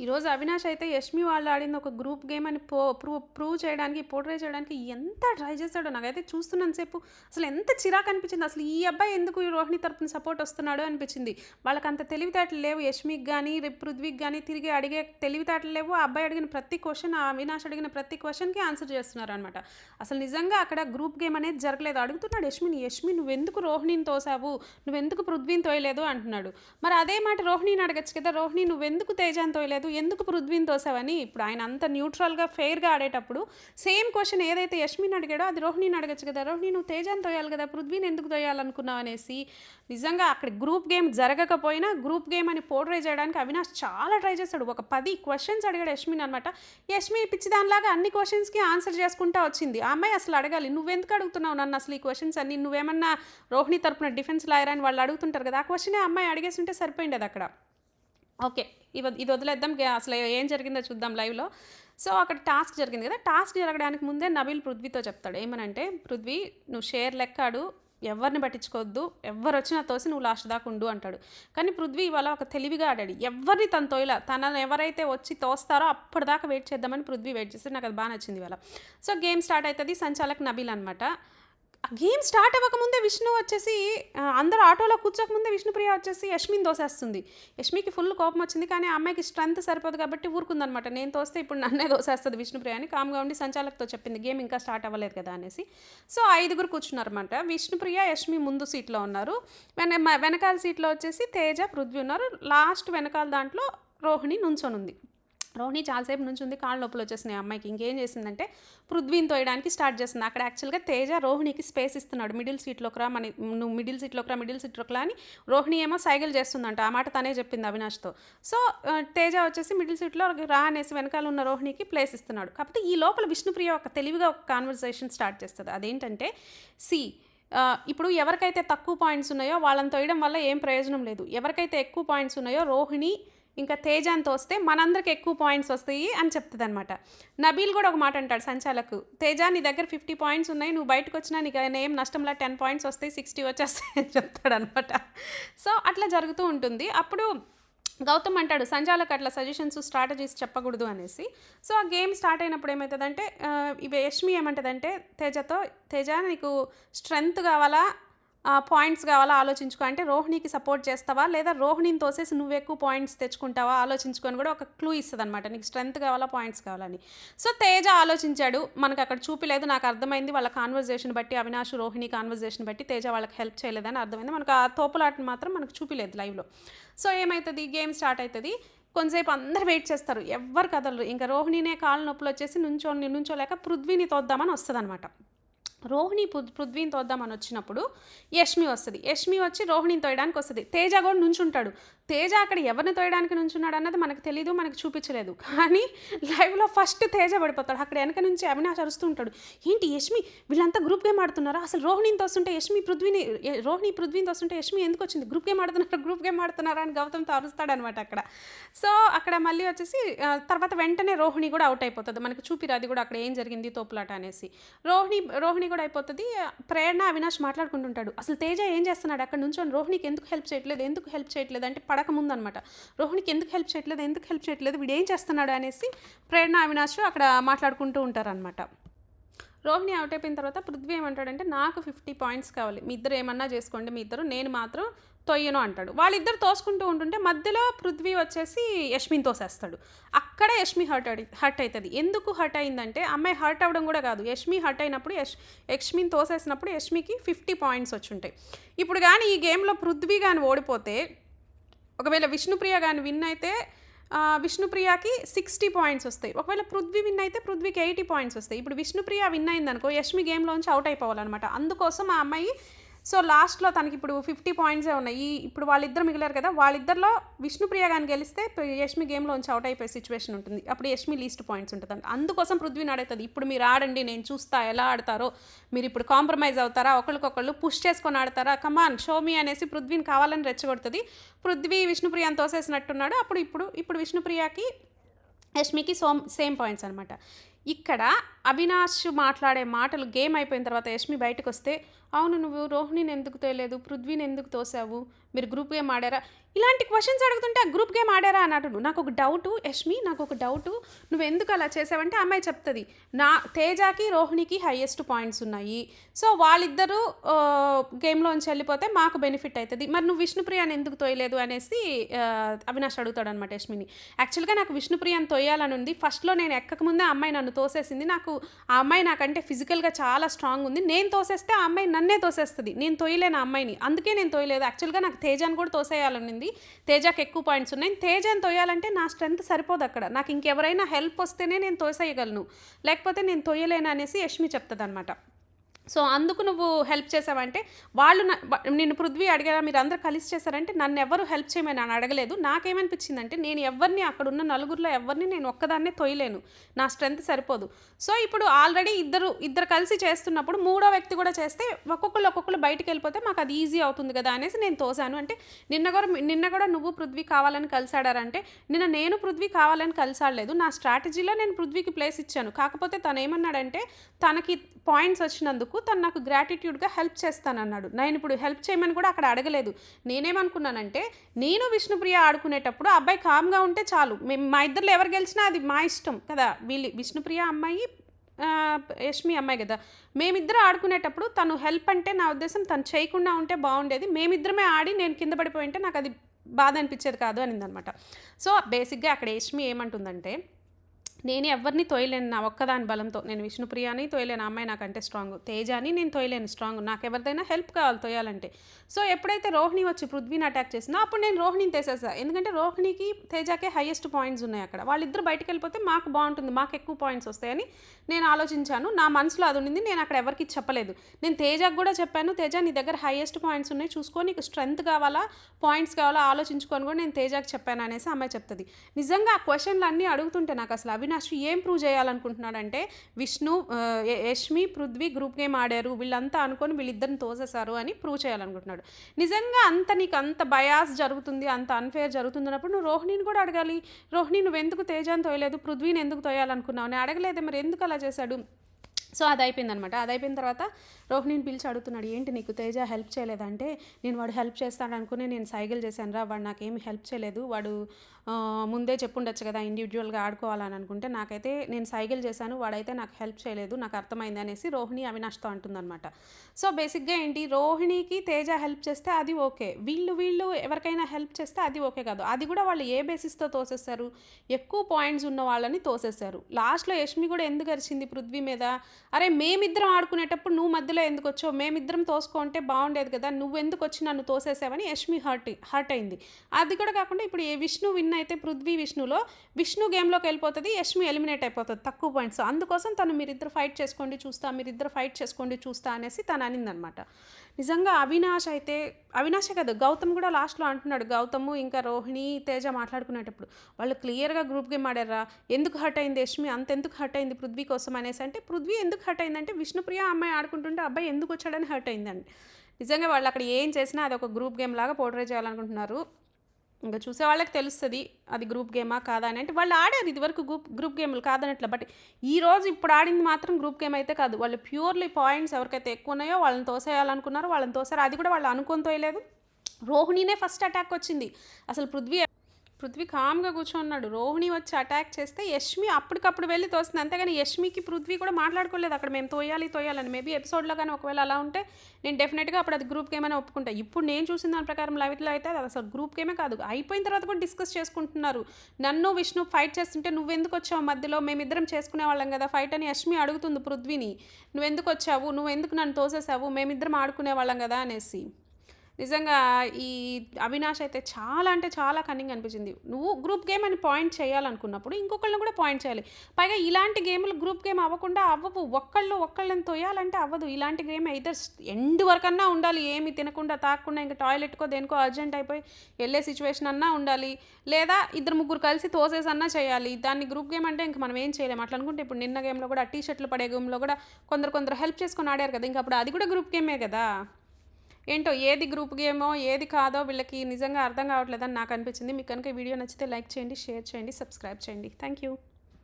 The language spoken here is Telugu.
ఈరోజు అవినాష్ అయితే యష్మి వాళ్ళు ఆడింది ఒక గ్రూప్ గేమ్ అని పో ప్రూవ్ ప్రూవ్ చేయడానికి పోర్ట్రే చేయడానికి ఎంత ట్రై చేశాడో నాకైతే చూస్తున్నంతసేపు అసలు ఎంత చిరాకు అనిపించింది. అసలు ఈ అబ్బాయి ఎందుకు ఈ రోహిణి తరపున సపోర్ట్ వస్తున్నాడు అనిపించింది. వాళ్ళకి అంత తెలివితేటలు లేవు. యష్మికి కానీ రేపు పృథ్వీకి కానీ తిరిగి అడిగే తెలివితేటలు లేవు. ఆ అబ్బాయి అడిగిన ప్రతి క్వశ్చన్ ఆ అవినాష్ అడిగిన ప్రతి క్వశ్చన్కి ఆన్సర్ చేస్తున్నారు అనమాట అసలు నిజంగా అక్కడ గ్రూప్ గేమ్ అనేది జరగలేదు. అడుగుతున్నాడు యష్మిని యష్మి నువ్వెందుకు రోహిణిని తోసావు? నువ్వెందుకు పృథ్వీని తోయలేదు? అంటున్నాడు. మరి అదే మాట రోహిణిని అడగచ్చు కదా. రోహిణి నువ్వెందుకు తేజాన్ని తోయలేదు? ఎందుకు పృథ్వీని తోసావని? ఇప్పుడు ఆయన అంత న్యూట్రల్గా ఫెయిర్గా ఆడేటప్పుడు సేమ్ క్వశ్చన్ ఏదైతే యష్మిని అడిగాడో అది రోహిణిని అడగచ్చు కదా. రోహిణి నువ్వు తేజాన్ని తోయాలి కదా. పృథ్వీని ఎందుకు తోయాలనుకున్నావు అనేసి నిజంగా అక్కడ గ్రూప్ గేమ్ జరగకపోయినా గ్రూప్ గేమ్ అని పోర్ట్రే చేయడానికి అవినాష్ చాలా ట్రై చేశాడు ఒక పది క్వశ్చన్స్ అడిగాడు యష్మిన్ అనమాట యష్మి పిచ్చిదానిలాగా అన్ని క్వశ్చన్స్కి ఆన్సర్ చేసుకుంటా వచ్చింది. ఆ అమ్మాయి అసలు అడగాలి నువ్వెందుకు అడుగుతున్నావు నన్ను? అసలు ఈ క్వశ్చన్స్ అన్ని నువ్వేమన్నా రోహిణి తరపున డిఫెన్స్ లాయర్ అని వాళ్ళు అడుగుతుంటారు కదా ఆ క్వశ్చనే అమ్మాయి అడిగేసి ఉంటే సరిపోయింది అక్కడ. ఓకే. ఇవ ఇది వదిలేద్దాం. అసలు ఏం జరిగిందో చూద్దాం లైవ్లో. సో అక్కడ టాస్క్ జరిగింది కదా. టాస్క్ జరగడానికి ముందే నబీల్ పృథ్వీతో చెప్తాడు. ఏమనంటే పృథ్వీ నువ్వు షేర్ లెక్కాడు. ఎవరిని పట్టించుకోవద్దు. ఎవరు వచ్చినా తోసి నువ్వు లాస్ట్ దాకా ఉండు అంటాడు. కానీ పృథ్వీ ఇవాళ ఒక తెలివిగా ఆడాడు. ఎవరిని తన తోయలా? తనను ఎవరైతే వచ్చి తోస్తారో అప్పటిదాకా వెయిట్ చేద్దామని పృథ్వీ వెయిట్ చేస్తే నాకు అది బాగా నచ్చింది ఇవాళ. సో గేమ్ స్టార్ట్ అవుతుంది సంచాలక్ నబీల్ అనమాట గేమ్ స్టార్ట్ అవ్వకముందే విష్ణు వచ్చేసి అందరు అందరూ ఆటోలో కూర్చోకముందే విష్ణుప్రియ వచ్చేసి యష్మిని దోసేస్తుంది యష్మికి ఫుల్ కోపం వచ్చింది కానీ ఆ అమ్మాయికి స్ట్రెంత్ సరిపోదు కాబట్టి ఊరుకుందనమాట. నేను తోస్తే ఇప్పుడు నన్నే దోసేస్తుంది విష్ణుప్రియ అని కామ్గా ఉండి సంచాలకతో చెప్పింది గేమ్ ఇంకా స్టార్ట్ అవ్వలేదు కదా అనేసి. సో ఐదుగురు కూర్చున్నారన్నమాట. విష్ణుప్రియ యష్మి ముందు సీట్లో ఉన్నారు. వెన వెనకాల సీట్లో వచ్చేసి తేజ పృథ్వీ ఉన్నారు. లాస్ట్ వెనకాల దాంట్లో రోహిణి నుంచొని ఉంది రోహిణి చాలాసేపు నుంచి ఉంది కాళ్ళ లోపల వచ్చేసినాయి అమ్మాయికి. ఇంకేం చేసిందంటే పృథ్వీని తోయడానికి స్టార్ట్ చేస్తుంది అక్కడ యాక్చువల్గా తేజ రోహిణికి స్పేస్ ఇస్తున్నాడు. మిడిల్ సీట్లోకి రా మన నువ్వు మిడిల్ సీట్లోకి రా మిడిల్ సీట్లోకి రా అని రోహిణి ఏమో సైకిల్ చేస్తుందంట. ఆ మాట తనే చెప్పింది అవినాష్తో. సో తేజ వచ్చేసి మిడిల్ సీట్లో రా అనేసి వెనకాల ఉన్న రోహిణికి ప్లేస్ ఇస్తున్నాడు. కాకపోతే ఈ లోపల విష్ణుప్రియ ఒక తెలివిగా ఒక కాన్వర్సేషన్ స్టార్ట్ చేస్తుంది. అదేంటంటే సి ఇప్పుడు ఎవరికైతే తక్కువ పాయింట్స్ ఉన్నాయో వాళ్ళని తోయడం వల్ల ఏం ప్రయోజనం లేదు. ఎవరికైతే ఎక్కువ పాయింట్స్ ఉన్నాయో రోహిణి ఇంకా తేజాంతో వస్తే మనందరికి ఎక్కువ పాయింట్స్ వస్తాయి అని చెప్తుంది అనమాట నబీల్ కూడా ఒక మాట అంటాడు సంచాలకు తేజ నీ దగ్గర ఫిఫ్టీ పాయింట్స్ ఉన్నాయి నువ్వు బయటకు వచ్చినా నీకు నేమ్ ఏం నష్టంలా టెన్ పాయింట్స్ వస్తాయి సిక్స్టీ వచ్చేస్తాయి అని చెప్తాడు అనమాట సో అట్లా జరుగుతూ ఉంటుంది. అప్పుడు గౌతమ్ అంటాడు సంజాలకు అట్లా సజెషన్స్ స్ట్రాటజీస్ చెప్పకూడదు అనేసి. సో ఆ గేమ్ స్టార్ట్ అయినప్పుడు ఏమవుతుందంటే ఇవి యష్మి ఏమంటుందంటే తేజతో తేజ నీకు స్ట్రెంగ్త్ కావాలా? పాయింట్స్ కావాలా ఆలోచించుకో. అంటే రోహిణికి సపోర్ట్ చేస్తావా? లేదా రోహిణిని తోసేసి నువ్వు ఎక్కువ పాయింట్స్ తెచ్చుకుంటావా? ఆలోచించుకొని కూడా ఒక క్లూ ఇస్తుంది అనమాట నీకు స్ట్రెంత్ కావాలా పాయింట్స్ కావాలని. సో తేజ ఆలోచించాడు. మనకు అక్కడ చూపిలేదు నాకు అర్థమైంది. వాళ్ళ కాన్వర్జేషన్ బట్టి అవినాష్ రోహిణి కాన్వర్జేషన్ బట్టి తేజ వాళ్ళకి హెల్ప్ చేయలేదని అర్థమైంది. మనకు ఆ తోపులాటను మాత్రం మనకు చూపిలేదు లైవ్లో సో ఏమవుతుంది గేమ్ స్టార్ట్ అవుతుంది కొంతసేపు అందరు వెయిట్ చేస్తారు. ఎవ్వరు కదలరు. ఇంకా రోహిణినే కాళ్ళ నొప్పులు వచ్చేసి నుంచో నుంచోలేక పృథ్వీని తోద్దామని వస్తుంది అనమాట రోహిణి పృథ్వీని తోద్దామని వచ్చినప్పుడు యష్మి వస్తుంది. యష్మి వచ్చి రోహిణిని తోయడానికి వస్తుంది. తేజ కూడా నుంచుంటాడు. తేజ అక్కడ ఎవరిని తోయడానికి నుంచున్నాడు అన్నది మనకు తెలీదు మనకు చూపించలేదు. కానీ లైవ్లో ఫస్ట్ తేజ పడిపోతాడు. అక్కడ వెనక నుంచి అవినాష్ అరుస్తూ ఉంటాడు. ఏంటి యష్మి వీళ్ళంతా గ్రూప్ గేమ్ ఆడుతున్నారా? అసలు రోహిణిని తోస్తుంటే యష్మి పృథ్వీని రోహిణి పృథ్వీని తోస్తుంటే యష్మి ఎందుకు వచ్చింది? గ్రూప్ గేమ్ ఆడుతున్నారు? గ్రూప్ గేమ్ ఆడుతున్నారా? అని గౌతమ్తో అరుస్తాడనమాట అక్కడ. సో అక్కడ మళ్ళీ వచ్చేసి తర్వాత వెంటనే రోహిణి కూడా అవుట్ అయిపోతుంది. మనకు చూపిరాది అది కూడా అక్కడ ఏం జరిగింది తోపులాట అనేసి. రోహిణి రోహిణి కూడా అయిపోతుంది. ప్రేరణ అవినాష్ మాట్లాడుకుంటుంటాడు. అసలు తేజ ఏం చేస్తున్నాడు? అక్కడ నుంచి రోహిణికి ఎందుకు హెల్ప్ చేయట్లేదు? ఎందుకు హెల్ప్ చేయట్లేదు? అంటే పడక అనమాట రోహిణికి ఎందుకు హెల్ప్ చేయట్లేదు? ఎందుకు హెల్ప్ చేయట్లేదు? వీడు ఏం చేస్తున్నాడు అనేసి ప్రేరణ అవినాష్ అక్కడ మాట్లాడుకుంటూ ఉంటారనమాట రోహిణి అవుట్ అయిపోయిన తర్వాత పృథ్వీ ఏమంటాడంటే నాకు ఫిఫ్టీ పాయింట్స్ కావాలి. మీ ఇద్దరు ఏమన్నా చేసుకోండి. మీ ఇద్దరు నేను మాత్రం తొయ్యను అంటాడు. వాళ్ళిద్దరు తోసుకుంటూ ఉంటుంటే మధ్యలో పృథ్వీ వచ్చేసి యష్మిని తోసేస్తాడు. అక్కడే యష్మి హర్ట్ అడి హర్ట్ అవుతుంది ఎందుకు హర్ట్ అయిందంటే అమ్మాయి హర్ట్ అవ్వడం కూడా కాదు. యష్మి హర్ట్ అయినప్పుడు యష్ యష్మిని తోసేసినప్పుడు యష్మికి ఫిఫ్టీ పాయింట్స్ వచ్చి ఉంటాయి ఇప్పుడు కానీ ఈ గేమ్లో పృథ్వీ కానీ ఓడిపోతే ఒకవేళ విష్ణుప్రియ కానీ విన్ అయితే విష్ణుప్రియకి సిక్స్టీ పాయింట్స్ వస్తాయి. ఒకవేళ పృథ్వీ విన్ అయితే పృథ్వీకి ఎయిటీ పాయింట్స్ వస్తాయి. ఇప్పుడు విష్ణుప్రియ విన్ అయిందనుకో యష్మి గేమ్లోంచి అవుట్ అయిపోవాలన్నమాట. అందుకోసం ఆ అమ్మాయి సో లాస్ట్లో తనకి ఇప్పుడు ఫిఫ్టీ పాయింట్సే ఉన్నాయి. ఇప్పుడు వాళ్ళిద్దరు మిగిలారు కదా వాళ్ళిద్దరిలో విష్ణుప్రియ కానీ గెలిస్తే యష్మి యష్మి గేమ్లోంచి అవుట్ అయిపోయే సిచ్యువేషన్ ఉంటుంది. అప్పుడు యష్మి లీస్ట్ పాయింట్స్ ఉంటుంది అందుకోసం పృథ్వీని ఆడుతుంది ఇప్పుడు మీరు ఆడండి నేను చూస్తా ఎలా ఆడతారో మీరు ఇప్పుడు కాంప్రమైజ్ అవుతారా ఒకరికొకళ్ళు పుష్ చేసుకొని ఆడతారా కమాన్ షోమి అనేసి పృథ్వీని కావాలని రెచ్చగొడుతుంది. పృథ్వీ విష్ణుప్రియాని తోసేసినట్టున్నాడు. అప్పుడు ఇప్పుడు ఇప్పుడు విష్ణుప్రియకి యష్మికి సోమ్ సేమ్ పాయింట్స్ అనమాట ఇక్కడ అవినాష్ మాట్లాడే మాటలు గేమ్ అయిపోయిన తర్వాత యష్మి బయటకు వస్తే అవును నువ్వు రోహిణిని ఎందుకు తోయలేదు? పృథ్వీని ఎందుకు తోసావు మీరు గ్రూప్ గేమ్ ఆడారా? ఇలాంటి క్వశ్చన్స్ అడుగుతుంటే ఆ గ్రూప్ గేమ్ ఆడారా అన్నట్టు నాకు ఒక డౌటు యష్మి నాకు ఒక డౌటు నువ్వు ఎందుకు అలా చేసావంటే అమ్మాయి చెప్తుంది నా తేజాకి రోహిణికి హైయెస్ట్ పాయింట్స్ ఉన్నాయి. సో వాళ్ళిద్దరూ గేమ్లోంచి వెళ్ళిపోతే మాకు బెనిఫిట్ అవుతుంది మరి నువ్వు విష్ణుప్రియాని ఎందుకు తోయలేదు అనేసి అవినాష్ అడుగుతాడు అనమాట యష్మిని యాక్చువల్గా నాకు విష్ణుప్రియాని తోయాలని ఉంది. ఫస్ట్లో నేను ఎక్కకముందే అమ్మాయి నన్ను తోసేసింది. నాకు ఆ అమ్మాయి నాకంటే ఫిజికల్గా చాలా స్ట్రాంగ్ ఉంది. నేను తోసేస్తే ఆ అమ్మాయి నన్ను తోసేస్తుంది. నేను తోయలేను అమ్మాయిని. అందుకే నేను తోయలేదు. యాక్చువల్గా నాకు తేజాని కూడా తోసేయాలని ఉంది తేజాకి ఎక్కువ పాయింట్స్ ఉన్నాయి. తేజాని తోయాలంటే నా స్ట్రెంత్ సరిపోదు అక్కడ. నాకు ఇంకెవరైనా హెల్ప్ వస్తేనే నేను తోసేయగలను. లేకపోతే నేను తోయలేను అనేసి యష్మి చెప్తుంది అనమాట సో అందుకు నువ్వు హెల్ప్ చేసావంటే వాళ్ళు నిన్ను పృథ్వీ అడిగారా మీరు అందరూ కలిసి చేశారంటే నన్ను ఎవరు హెల్ప్ చేయమని అని అడగలేదు. నాకేమనిపించిందంటే నేను ఎవరిని అక్కడ ఉన్న నలుగురిలో ఎవరిని నేను ఒక్కదాన్నే తొయ్యలేను నా స్ట్రెంత్ సరిపోదు. సో ఇప్పుడు ఆల్రెడీ ఇద్దరు ఇద్దరు కలిసి చేస్తున్నప్పుడు మూడో వ్యక్తి కూడా చేస్తే ఒక్కొక్కరు ఒక్కొక్కరు బయటికి వెళ్ళిపోతే మాకు అది ఈజీ అవుతుంది కదా అనేసి నేను తోసాను అంటే నిన్న కూడా నిన్న కూడా నువ్వు పృథ్వీ కావాలని కలిసాడారంటే నిన్న నేను పృథ్వీ కావాలని కలిసాడలేదు. నా స్ట్రాటజీలో నేను పృథ్వీకి ప్లేస్ ఇచ్చాను. కాకపోతే తను ఏమన్నాడంటే తనకి పాయింట్స్ వచ్చినందుకు తను నాకు గ్రాటిట్యూడ్గా హెల్ప్ చేస్తానన్నాడు. నేను ఇప్పుడు హెల్ప్ చేయమని కూడా అక్కడ అడగలేదు. నేనేమనుకున్నానంటే నేను విష్ణుప్రియ ఆడుకునేటప్పుడు ఆ అబ్బాయి కామ్గా ఉంటే చాలు. మేము మా ఇద్దరు ఎవరు గెలిచినా అది మా ఇష్టం కదా. వీళ్ళు విష్ణుప్రియ అమ్మాయి యష్మి అమ్మాయి కదా. మేమిద్దరం ఆడుకునేటప్పుడు తను హెల్ప్ అంటే నా ఉద్దేశం తను చేయకుండా ఉంటే బాగుండేది. మేమిద్దరమే ఆడి నేను కింద పడిపోయి ఉంటే నాకు అది బాధ అనిపించేది కాదు అనిందనమాట. సో బేసిక్గా అక్కడ యష్మి ఏమంటుందంటే నేను ఎవరిని తోయలేను నా ఒక్కదాని బలంతో. నేను విష్ణుప్రియాని తోయలేను అమ్మాయి నాకంటే స్ట్రాంగ్. తేజాని నేను తోయలేను స్ట్రాంగ్. నాకు ఎవరిదైనా హెల్ప్ కావాలి తోయాలంటే. సో ఎప్పుడైతే రోహిణి వచ్చి పృథ్వీని అటాక్ చేసినా అప్పుడు నేను రోహిణిని తెసేసా ఎందుకంటే రోహిణికి తేజాకే హైయెస్ట్ పాయింట్స్ ఉన్నాయి అక్కడ. వాళ్ళిద్దరు బయటకు వెళ్ళిపోతే మాకు బాగుంటుంది మాకు ఎక్కువ పాయింట్స్ వస్తాయని నేను ఆలోచించాను. నా మనసులో అది ఉండింది నేను అక్కడ ఎవరికి చెప్పలేదు. నేను తేజాకు కూడా చెప్పాను తేజ నీ దగ్గర హైయెస్ట్ పాయింట్స్ ఉన్నాయి చూసుకో నీకు స్ట్రెంత్ కావాలా పాయింట్స్ కావాలా ఆలోచించుకొని కూడా నేను తేజాకి చెప్పాను అనేసి అమ్మాయి చెప్తుంది. నిజంగా ఆ క్వశ్చన్లు అన్నీ అడుగుతుంటే నాకు అసలు అవినాష్ ఏం ప్రూవ్ చేయాలనుకుంటున్నాడంటే విష్ణు యష్మి పృథ్వీ గ్రూప్ గేమ్ ఆడారు వీళ్ళంతా అనుకొని వీళ్ళిద్దరిని తోసేశారు అని ప్రూవ్ చేయాలనుకుంటున్నాడు. నిజంగా అంత నీకు అంత బయాస్ జరుగుతుంది అంత అన్ఫేర్ జరుగుతుంది అన్నప్పుడు నువ్వు రోహిణిని కూడా అడగాలి. రోహిణి నువ్వు ఎందుకు తేజాన్ని తోయలేదు? పృథ్వీని ఎందుకు తోయాలనుకున్నావు? అని అడగలేదు మరి ఎందుకు అలా చేశాడు? సో అది అయిపోయిందనమాట అది అయిపోయిన తర్వాత రోహిణిని పిలిచి అడుగుతున్నాడు ఏంటి నీకు తేజ హెల్ప్ చేయలేదంటే నేను వాడు హెల్ప్ చేస్తాడు అనుకుని నేను సైకిల్ చేశాను రా వాడు నాకేమి హెల్ప్ చేయలేదు. వాడు ముందే చెప్పుండొచ్చు కదా ఇండివిజువల్గా ఆడుకోవాలని అనుకుంటే నాకైతే నేను సైకిల్ చేశాను వాడైతే నాకు హెల్ప్ చేయలేదు నాకు అర్థమైంది అనేసి రోహిణి అవినాష్తో అంటుందన్నమాట. సో బేసిక్గా ఏంటి రోహిణికి తేజ హెల్ప్ చేస్తే అది ఓకే వీళ్ళు వీళ్ళు ఎవరికైనా హెల్ప్ చేస్తే అది ఓకే కాదు. అది కూడా వాళ్ళు ఏ బేసిస్తో తోసేస్తారు ఎక్కువ పాయింట్స్ ఉన్న వాళ్ళని తోసేస్తారు లాస్ట్లో యష్మి కూడా ఎందుకు అరిచింది పృథ్వీ మీద అరే మేమిద్దరం ఆడుకునేటప్పుడు నువ్వు మధ్యలో ఎందుకు వచ్చావు మేమిద్దరం తోసుకుంటే బాగుండేది కదా నువ్వు ఎందుకు వచ్చి నన్ను తోసేసావని యష్మి హర్ట్ హర్ట్ అయింది. అది కూడా కాకుండా ఇప్పుడు ఏ విష్ణు విన్ అయితే పృథ్వీ విష్ణులో విష్ణు గేమ్లోకి వెళ్ళిపోతుంది యష్మి ఎలిమినేట్ అయిపోతుంది తక్కువ పాయింట్స్. అందుకోసం తను మీరిద్దరు ఫైట్ చేసుకోండి చూస్తా మీరిద్దరు ఫైట్ చేసుకోండి చూస్తా అనేసి తను అనిందనమాట. నిజంగా అవినాష్ అయితే అవినాషే కదా గౌతమ్ కూడా లాస్ట్లో అంటున్నాడు గౌతమ్ ఇంకా రోహిణి తేజ మాట్లాడుకునేటప్పుడు వాళ్ళు క్లియర్గా గ్రూప్ గేమ్ ఆడారా? ఎందుకు హర్ట్ అయింది యష్మి? అంత ఎందుకు హర్ట్ అయింది పృథ్వీ కోసం? అనేసి అంటే పృథ్వీ ఎందుకు హర్ట్ అయిందంటే విష్ణుప్రియ అమ్మాయి ఆడుకుంటుంటే అబ్బాయి ఎందుకు వచ్చాడని హర్ట్ అయిందండి? నిజంగా వాళ్ళు అక్కడ ఏం చేసినా అది ఒక గ్రూప్ గేమ్ లాగా పోర్ట్రే చేయాలనుకుంటున్నారు. ఇంకా చూసే వాళ్ళకి తెలుస్తుంది అది గ్రూప్ గేమా కాదా అని. అంటే వాళ్ళు ఆడారు ఇదివరకు గ్రూప్ గ్రూప్ గేమ్లు కాదనట్ల బట్ ఈ రోజు ఇప్పుడు ఆడింది మాత్రం గ్రూప్ గేమ్ అయితే కాదు. వాళ్ళు ప్యూర్లీ పాయింట్స్ ఎవరికైతే ఎక్కువ ఉన్నాయో వాళ్ళని తోసేయాలనుకున్నారో వాళ్ళని తోసారు. అది కూడా వాళ్ళు అనుకొని తోయలేదు. రోహిణినే ఫస్ట్ అటాక్ వచ్చింది. అసలు పృథ్వీ పృథ్వీ కామ్గా కూర్చోన్నాడు. రోహిణి వచ్చి అటాక్ చేస్తే యష్మి అప్పటికప్పుడు వెళ్ళి తోస్తుంది. అంతేగాని యష్మికి పృథ్వీ కూడా మాట్లాడుకోలేదు. అక్కడ మేము తోయాలి తోయాలని. మేబీ ఎపిసోడ్లో కానీ ఒకవేళ అలా ఉంటే నేను డెఫినెట్గా అప్పుడు అది గ్రూప్ గేమ్ అని ఒప్పుకుంటా. ఇప్పుడు నేను చూసిన దాని ప్రకారం లైవ్లో అయితే అది అసలు గ్రూప్ గేమే కాదు. అయిపోయిన తర్వాత కూడా డిస్కస్ చేసుకుంటున్నారు. నన్ను విష్ణు ఫైట్ చేస్తుంటే నువ్వు ఎందుకు వచ్చావు మధ్యలో? మేమిద్దరం చేసుకునే వాళ్ళం కదా. ఫైట్ అని యష్మి అడుగుతుంది పృథ్వీని. నువ్వు ఎందుకు వచ్చావు? నువ్వు ఎందుకు నన్ను తోసేసావు? మేమిద్దరం ఆడుకునే వాళ్ళం కదా అనేసి. నిజంగా ఈ అవినాష్ అయితే చాలా అంటే చాలా కన్నింగ్ అనిపించింది. నువ్వు గ్రూప్ గేమ్ అని పాయింట్ చేయాలనుకున్నప్పుడు ఇంకొకళ్ళని కూడా పాయింట్ చేయాలి. పైగా ఇలాంటి గేమ్లు గ్రూప్ గేమ్ అవ్వకుండా అవ్వవు. ఒక్కళ్ళు ఒక్కళ్ళని తోయాలంటే అవ్వదు. ఇలాంటి గేమ్ అయితే ఎండ్ వరకన్నా ఉండాలి. ఏమి తినకుండా తాకుండా ఇంకా టాయిలెట్కో దేనికో అర్జెంట్ అయిపోయి వెళ్ళే సిచ్యువేషన్ అన్నా ఉండాలి. లేదా ఇద్దరు ముగ్గురు కలిసి తోసేసి అన్నా చేయాలి. దాన్ని గ్రూప్ గేమ్ అంటే ఇంక మనం ఏం చేయలేము అట్లా అనుకుంటే ఇప్పుడు నిన్న గేమ్లో కూడా టీ షర్ట్లు పడే గేమ్లో కూడా కొందరు కొందరు హెల్ప్ చేసుకొని ఆడారు కదా. ఇంకా అప్పుడు అది కూడా గ్రూప్ గేమే కదా. ఏంటో ఏది గ్రూప్ గేమో ఏది కాదో వీళ్ళకి నిజంగా అర్థం కావట్లేదని నాకు అనిపించింది. మీకు కనుక ఈ వీడియో నచ్చితే లైక్ చేయండి షేర్ చేయండి సబ్స్క్రైబ్ చేయండి. Thank you